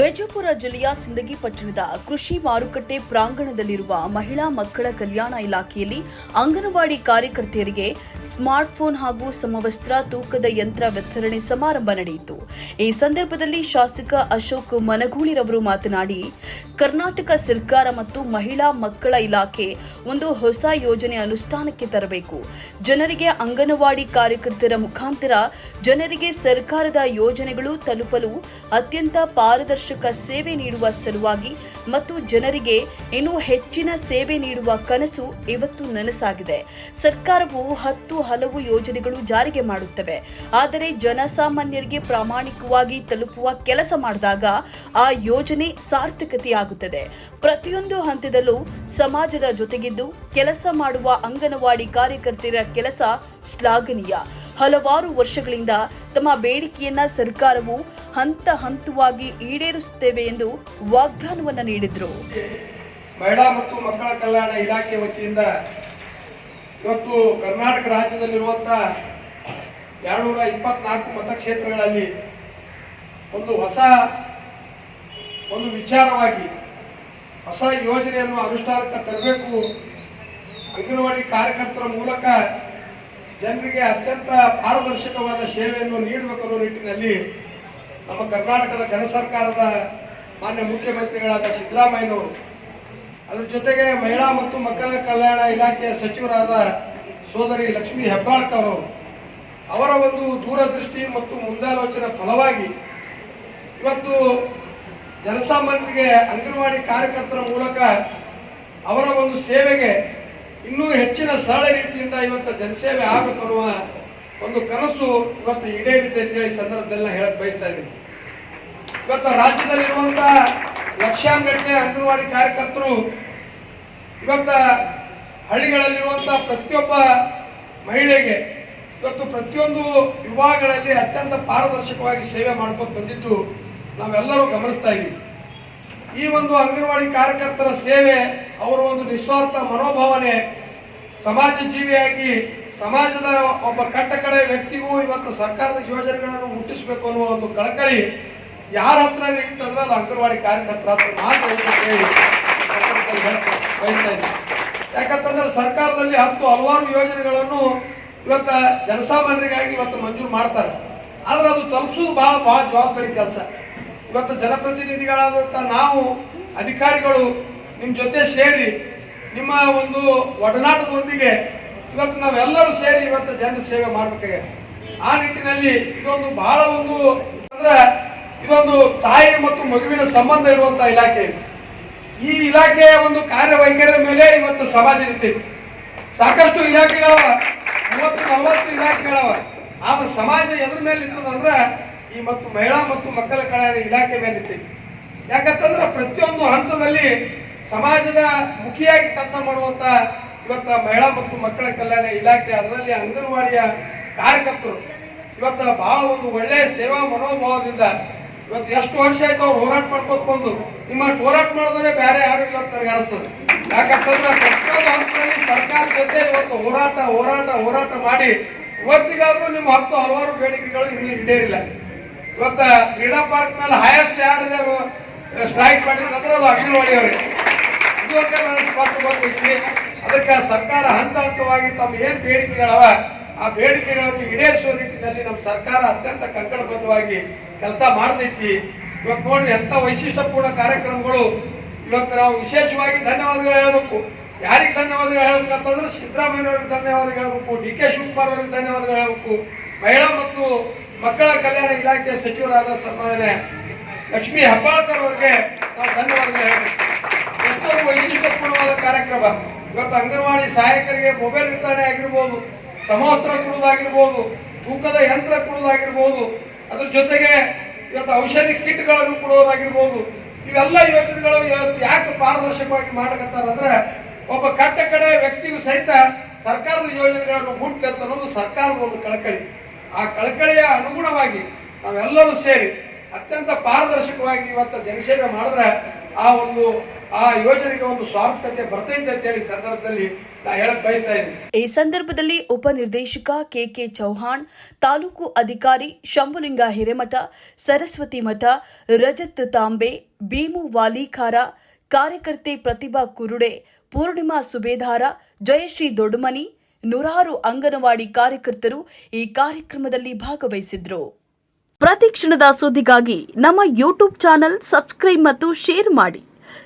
ವಿಜಯಪುರ ಜಿಲ್ಲೆಯ ಸಿಂದಗಿ ಪಟ್ಟಣದ ಕೃಷಿ ಮಾರುಕಟ್ಟೆ ಪ್ರಾಂಗಣದಲ್ಲಿರುವ ಮಹಿಳಾ ಮಕ್ಕಳ ಕಲ್ಯಾಣ ಇಲಾಖೆಯಲ್ಲಿ ಅಂಗನವಾಡಿ ಕಾರ್ಯಕರ್ತೆಯರಿಗೆ ಸ್ಮಾರ್ಟ್ಫೋನ್ ಹಾಗೂ ಸಮವಸ್ತ್ರ, ತೂಕದ ಯಂತ್ರ ವಿತರಣೆ ಸಮಾರಂಭ ನಡೆಯಿತು. ಈ ಸಂದರ್ಭದಲ್ಲಿ ಶಾಸಕ ಅಶೋಕ್ ಮನಗೂಳಿರವರು ಮಾತನಾಡಿ, ಕರ್ನಾಟಕ ಸರ್ಕಾರ ಮತ್ತು ಮಹಿಳಾ ಮಕ್ಕಳ ಇಲಾಖೆ ಒಂದು ಹೊಸ ಯೋಜನೆ ಅನುಷ್ಠಾನಕ್ಕೆ ತರಬೇಕು. ಜನರಿಗೆ ಅಂಗನವಾಡಿ ಕಾರ್ಯಕರ್ತರ ಮುಖಾಂತರ ಜನರಿಗೆ ಸರ್ಕಾರದ ಯೋಜನೆಗಳು ತಲುಪಲು ಅತ್ಯಂತ ಪಾರದರ್ಶಕ ಸೇವೆ ನೀಡುವ ಸಲುವಾಗಿ ಮತ್ತು ಜನರಿಗೆ ಇನ್ನೂ ಹೆಚ್ಚಿನ ಸೇವೆ ನೀಡುವ ಕನಸು ಇವತ್ತು ನನಸಾಗಿದೆ. ಸರ್ಕಾರವು ಹತ್ತು ಹಲವು ಯೋಜನೆಗಳು ಜಾರಿಗೆ ಮಾಡುತ್ತವೆ. ಆದರೆ ಜನಸಾಮಾನ್ಯರಿಗೆ ಪ್ರಾಮಾಣಿಕವಾಗಿ ತಲುಪುವ ಕೆಲಸ ಮಾಡಿದಾಗ ಆ ಯೋಜನೆ ಸಾರ್ಥಕತೆಯಾಗುತ್ತದೆ. ಪ್ರತಿಯೊಂದು ಹಂತದಲ್ಲೂ ಸಮಾಜದ ಜೊತೆಗಿದ್ದು ಕೆಲಸ ಮಾಡುವ ಅಂಗನವಾಡಿ ಕಾರ್ಯಕರ್ತರ ಕೆಲಸ ಶ್ಲಾಘನೀಯ. ಹಲವಾರು ವರ್ಷಗಳಿಂದ ತಮ್ಮ ಬೇಡಿಕೆಯನ್ನ ಸರ್ಕಾರವು ಹಂತ ಹಂತವಾಗಿ ಈಡೇರಿಸುತ್ತೇವೆ ಎಂದು ವಾಗ್ದಾನವನ್ನ ನೀಡಿದ್ರು. ಮಹಿಳಾ ಮತ್ತು ಮಕ್ಕಳ ಕಲ್ಯಾಣ ಇಲಾಖೆ ವತಿಯಿಂದ ಇವತ್ತು ಕರ್ನಾಟಕ ರಾಜ್ಯದಲ್ಲಿರುವಂತಹ ಎರಡ್ನೂರ ಇಪ್ಪತ್ನಾಲ್ಕು ಮತಕ್ಷೇತ್ರಗಳಲ್ಲಿ ಒಂದು ಹೊಸ ಒಂದು ವಿಚಾರವಾಗಿ ಹೊಸ ಯೋಜನೆಯನ್ನು ಅನುಷ್ಠಾನಕ್ಕೆ ತರಬೇಕು ಅಂಗನವಾಡಿ ಕಾರ್ಯಕರ್ತರ ಮೂಲಕ ಜನರಿಗೆ ಅತ್ಯಂತ ಪಾರದರ್ಶಕವಾದ ಸೇವೆಯನ್ನು ನೀಡಬೇಕು ಅನ್ನೋ ನಿಟ್ಟಿನಲ್ಲಿ ನಮ್ಮ ಕರ್ನಾಟಕದ ಜನ ಸರ್ಕಾರದ ಮಾನ್ಯ ಮುಖ್ಯಮಂತ್ರಿಗಳಾದ ಸಿದ್ದರಾಮಯ್ಯನವರು, ಅದ್ರ ಜೊತೆಗೆ ಮಹಿಳಾ ಮತ್ತು ಮಕ್ಕಳ ಕಲ್ಯಾಣ ಇಲಾಖೆಯ ಸಚಿವರಾದ ಸೋದರಿ ಲಕ್ಷ್ಮೀ ಹೆಬ್ಬಾಳ್ಕರ್ ಅವರು, ಅವರ ಒಂದು ದೂರದೃಷ್ಟಿ ಮತ್ತು ಮುಂದಾಲೋಚನೆ ಫಲವಾಗಿ ಇವತ್ತು ಜನಸಾಮಾನ್ಯರಿಗೆ ಅಂಗನವಾಡಿ ಕಾರ್ಯಕರ್ತರ ಮೂಲಕ ಅವರ ಒಂದು ಸೇವೆಗೆ ಇನ್ನೂ ಹೆಚ್ಚಿನ ಸರಳ ರೀತಿಯಿಂದ ಇವತ್ತು ಜನಸೇವೆ ಆಗಬೇಕನ್ನುವ ಒಂದು ಕನಸು ಇವತ್ತು ಈಡೇರಿದೆ ಅಂತೇಳಿ ಸಂದರ್ಭದಲ್ಲ ಹೇಳಕ್ ಬಯಸ್ತಾ ಇದ್ದೀನಿ. ಇವತ್ತು ರಾಜ್ಯದಲ್ಲಿರುವಂಥ ಲಕ್ಷಾಂಗಟ್ಟಲೆ ಅಂಗನವಾಡಿ ಕಾರ್ಯಕರ್ತರು ಇವತ್ತು ಹಳ್ಳಿಗಳಲ್ಲಿರುವಂಥ ಪ್ರತಿಯೊಬ್ಬ ಮಹಿಳೆಗೆ ಇವತ್ತು ಪ್ರತಿಯೊಂದು ವಿಭಾಗಗಳಲ್ಲಿ ಅತ್ಯಂತ ಪಾರದರ್ಶಕವಾಗಿ ಸೇವೆ ಮಾಡ್ಕೊಂಡು ಬಂದಿದ್ದು ನಾವೆಲ್ಲರೂ ಗಮನಿಸ್ತಾ ಇದ್ದೀವಿ. ಈ ಒಂದು ಅಂಗನವಾಡಿ ಕಾರ್ಯಕರ್ತರ ಸೇವೆ ಅವರ ಒಂದು ನಿಸ್ವಾರ್ಥ ಮನೋಭಾವನೆ ಸಮಾಜ ಜೀವಿಯಾಗಿ ಸಮಾಜದ ಒಬ್ಬ ಕಟ್ಟಕಡೆ ವ್ಯಕ್ತಿಗೂ ಇವತ್ತು ಸರ್ಕಾರದ ಯೋಜನೆಗಳನ್ನು ಮುಟ್ಟಿಸಬೇಕು ಅನ್ನುವ ಒಂದು ಕಳಕಳಿ ಯಾರ ಹತ್ರ ಇತ್ತಂದ್ರೆ ಅದು ಅಂಗನವಾಡಿ ಕಾರ್ಯಕರ್ತರ ಹತ್ರ ಮಾತ್ರ ಬಯಸ್ತಾ. ಯಾಕಂತಂದ್ರೆ ಸರ್ಕಾರದಲ್ಲಿ ಹತ್ತು ಹಲವಾರು ಯೋಜನೆಗಳನ್ನು ಇವತ್ತು ಜನಸಾಮಾನ್ಯರಿಗಾಗಿ ಇವತ್ತು ಮಂಜೂರು ಮಾಡ್ತಾರೆ ಆದ್ರೆ ಅದು ತಲುಪಿಸೋದು ಬಹಳ ಬಹಳ ಜವಾಬ್ದಾರಿ ಕೆಲಸ ಇವತ್ತು ಜನಪ್ರತಿನಿಧಿಗಳಾದಂಥ ನಾವು, ಅಧಿಕಾರಿಗಳು ನಿಮ್ಮ ಜೊತೆ ಸೇರಿ, ನಿಮ್ಮ ಒಂದು ಒಡನಾಟದೊಂದಿಗೆ ಇವತ್ತು ನಾವೆಲ್ಲರೂ ಸೇರಿ ಇವತ್ತು ಜನ ಸೇವೆ ಮಾಡಬೇಕಾಗಿದೆ. ಆ ನಿಟ್ಟಿನಲ್ಲಿ ಇದೊಂದು ಬಹಳ ಒಂದು ಅಂದ್ರೆ ಇದೊಂದು ತಾಯಿ ಮತ್ತು ಮಗುವಿನ ಸಂಬಂಧ ಇರುವಂತಹ ಇಲಾಖೆ. ಈ ಇಲಾಖೆಯ ಒಂದು ಕಾರ್ಯವೈಖರಿಯ ಮೇಲೆ ಇವತ್ತು ಸಮಾಜ ನಿಂತೈತಿ ಸಾಕಷ್ಟು ಇಲಾಖೆಗಳವ, ಮೂವತ್ತು, ನಲವತ್ತು ಇಲಾಖೆಗಳವ. ಆದ್ರೆ ಸಮಾಜ ಎದ್ರ ಮೇಲೆ ನಿಂತದಂದ್ರೆ ಈ ಮತ್ತು ಮಹಿಳಾ ಮತ್ತು ಮಕ್ಕಳ ಕಲ್ಯಾಣ ಇಲಾಖೆ ಮೇಲೆ ನಿಂತೈತಿ ಯಾಕಂತಂದ್ರೆ ಪ್ರತಿಯೊಂದು ಹಂತದಲ್ಲಿ ಸಮಾಜದ ಮುಖಿಯಾಗಿ ಕೆಲಸ ಮಾಡುವಂತ ಇವತ್ತ ಮಹಿಳಾ ಮತ್ತು ಮಕ್ಕಳ ಕಲ್ಯಾಣ ಇಲಾಖೆ, ಅದರಲ್ಲಿ ಅಂಗನವಾಡಿಯ ಕಾರ್ಯಕರ್ತರು ಇವತ್ತ ಬಹಳ ಒಂದು ಒಳ್ಳೆಯ ಸೇವಾ ಮನೋಭಾವದಿಂದ ಇವತ್ತು ಎಷ್ಟು ವರ್ಷ ಆಯ್ತು ಅವ್ರು ಹೋರಾಟ ಮಾಡ್ಕೋತ ಬಂದು. ನಿಮ್ಮಷ್ಟು ಹೋರಾಟ ಮಾಡಿದ್ರೆ ಬೇರೆ ಯಾರು ಇಲ್ಲ ಅಂತ ನನಗೆ ಅನಿಸ್ತದೆ. ಯಾಕಂತಂದ್ರೆ ಪ್ರತಿಯೊಂದು ಹಂತದಲ್ಲಿ ಸರ್ಕಾರ ಜೊತೆ ಇವತ್ತು ಹೋರಾಟ ಹೋರಾಟ ಹೋರಾಟ ಮಾಡಿ ಇವತ್ತಿಗಾದ್ರೂ ನಿಮ್ಮ ಹತ್ತು ಹಲವಾರು ಬೇಡಿಕೆಗಳು ಇಲ್ಲಿ ಈಡೇರಿಲ್ಲ. ಇವತ್ತ ಕ್ರೀಡಾ ಪಾರ್ಕ್ ಮೇಲೆ ಹೈಯೆಸ್ಟ್ ಯಾರು ಸ್ಟ್ರೈಕ್ ಮಾಡಿದ್ರೆ ಅದು ಅಂಗನವಾಡಿ ಅವರೇ ಇದು ಅಂತ ನನಗೆ ಅದಕ್ಕೆ ಸರ್ಕಾರ ಹಂತ ಹಂತವಾಗಿ ತಮ್ಮ ಏನ್ ಬೇಡಿಕೆಗಳವ, ಆ ಬೇಡಿಕೆಗಳನ್ನು ಈಡೇರಿಸುವ ನಿಟ್ಟಿನಲ್ಲಿ ನಮ್ಮ ಸರ್ಕಾರ ಅತ್ಯಂತ ಕಂಕಣಬದ್ಧವಾಗಿ ಕೆಲಸ ಮಾಡ್ತೈತಿ. ಇವತ್ತು ನೋಡ್ರಿ ಎಂತ ವೈಶಿಷ್ಟ್ಯಪೂರ್ಣ ಕಾರ್ಯಕ್ರಮಗಳು. ಇವತ್ತು ನಾವು ವಿಶೇಷವಾಗಿ ಧನ್ಯವಾದಗಳು ಹೇಳಬೇಕು. ಯಾರಿಗೆ ಧನ್ಯವಾದಗಳು ಹೇಳ್ಬೇಕಂತಂದ್ರೆ ಸಿದ್ದರಾಮಯ್ಯವ್ರಿಗೆ ಧನ್ಯವಾದಗಳು ಹೇಳಬೇಕು, ಡಿ ಕೆ ಶಿವಕುಮಾರ್ ಅವರಿಗೆ ಧನ್ಯವಾದಗಳು ಹೇಳಬೇಕು. ಮಹಿಳಾ ಮತ್ತು ಮಕ್ಕಳ ಕಲ್ಯಾಣ ಇಲಾಖೆ ಸಚಿವರಾದ ಸನ್ಮಾನ್ಯ ಲಕ್ಷ್ಮೀ ಹೆಬ್ಬಾಳ್ಕರ್ ಅವರಿಗೆ ನಾವು ಧನ್ಯವಾದಗಳು ಹೇಳಬೇಕು. ಎಷ್ಟೊಂದು ವೈಶಿಷ್ಟ್ಯಪೂರ್ಣವಾದ ಕಾರ್ಯಕ್ರಮ. ಇವತ್ತು ಅಂಗನವಾಡಿ ಸಹಾಯಕರಿಗೆ ಮೊಬೈಲ್ ವಿತರಣೆ ಆಗಿರ್ಬೋದು, ಸಮವಸ್ತ್ರ ಕೊಡೋದಾಗಿರ್ಬೋದು ತೂಕದ ಯಂತ್ರ ಕೊಡೋದಾಗಿರ್ಬೋದು ಅದ್ರ ಜೊತೆಗೆ ಇವತ್ತು ಔಷಧಿ ಕಿಟ್ಗಳನ್ನು ಕೊಡೋದಾಗಿರ್ಬೋದು ಇವೆಲ್ಲ ಯೋಜನೆಗಳು ಇವತ್ತು ಯಾಕೆ ಪಾರದರ್ಶಕವಾಗಿ ಮಾಡಕತ್ತಾರಂದ್ರೆ ಒಬ್ಬ ಕಟ್ಟ ಕಡೆ ವ್ಯಕ್ತಿಗೂ ಸಹಿತ ಸರ್ಕಾರದ ಯೋಜನೆಗಳನ್ನು ಮುಟ್ಲಿ ಅಂತ ಅನ್ನೋದು ಸರ್ಕಾರದ ಒಂದು ಕಳಕಳಿ. ಆ ಕಳಕಳಿಯ ಅನುಗುಣವಾಗಿ ನಾವೆಲ್ಲರೂ ಸೇರಿ ಅತ್ಯಂತ ಪಾರದರ್ಶಕವಾಗಿ ಇವತ್ತು ಜನಸೇವೆ ಮಾಡಿದ್ರೆ ಆ ಒಂದು ಆ ಯೋಜನೆಗೆ ಒಂದು ಸ್ವಾರ್ಥತೆ ಬರ್ತೈತೆ ಅಂತ ಹೇಳಿ ಸಂದರ್ಭದಲ್ಲಿ ಈ ಸಂದರ್ಭದಲ್ಲಿ ಉಪನಿರ್ದೇಶಕ ಕೆಕೆ ಚೌಹಾಣ್, ತಾಲೂಕು ಅಧಿಕಾರಿ ಶಂಭುಲಿಂಗ ಹಿರೇಮಠ, ಸರಸ್ವತಿ ಮಠ, ರಜತ್ ತಾಂಬೆ, ಭೀಮು ವಾಲಿಖಾರ, ಕಾರ್ಯಕರ್ತೆ ಪ್ರತಿಭಾ ಕುರುಡೆ, ಪೂರ್ಣಿಮಾ ಸುಬೇಧಾರ ಜಯಶ್ರೀ ದೊಡ್ಡಮನಿ ನೂರಾರು ಅಂಗನವಾಡಿ ಕಾರ್ಯಕರ್ತರು ಈ ಕಾರ್ಯಕ್ರಮದಲ್ಲಿ ಭಾಗವಹಿಸಿದ್ರು. ಪ್ರತಿ ಕ್ಷಣದ ಸುದ್ದಿಗಾಗಿ ನಮ್ಮ ಯೂಟ್ಯೂಬ್ ಚಾನೆಲ್ ಸಬ್ಸ್ಕ್ರೈಬ್ ಮತ್ತು ಶೇರ್ ಮಾಡಿ.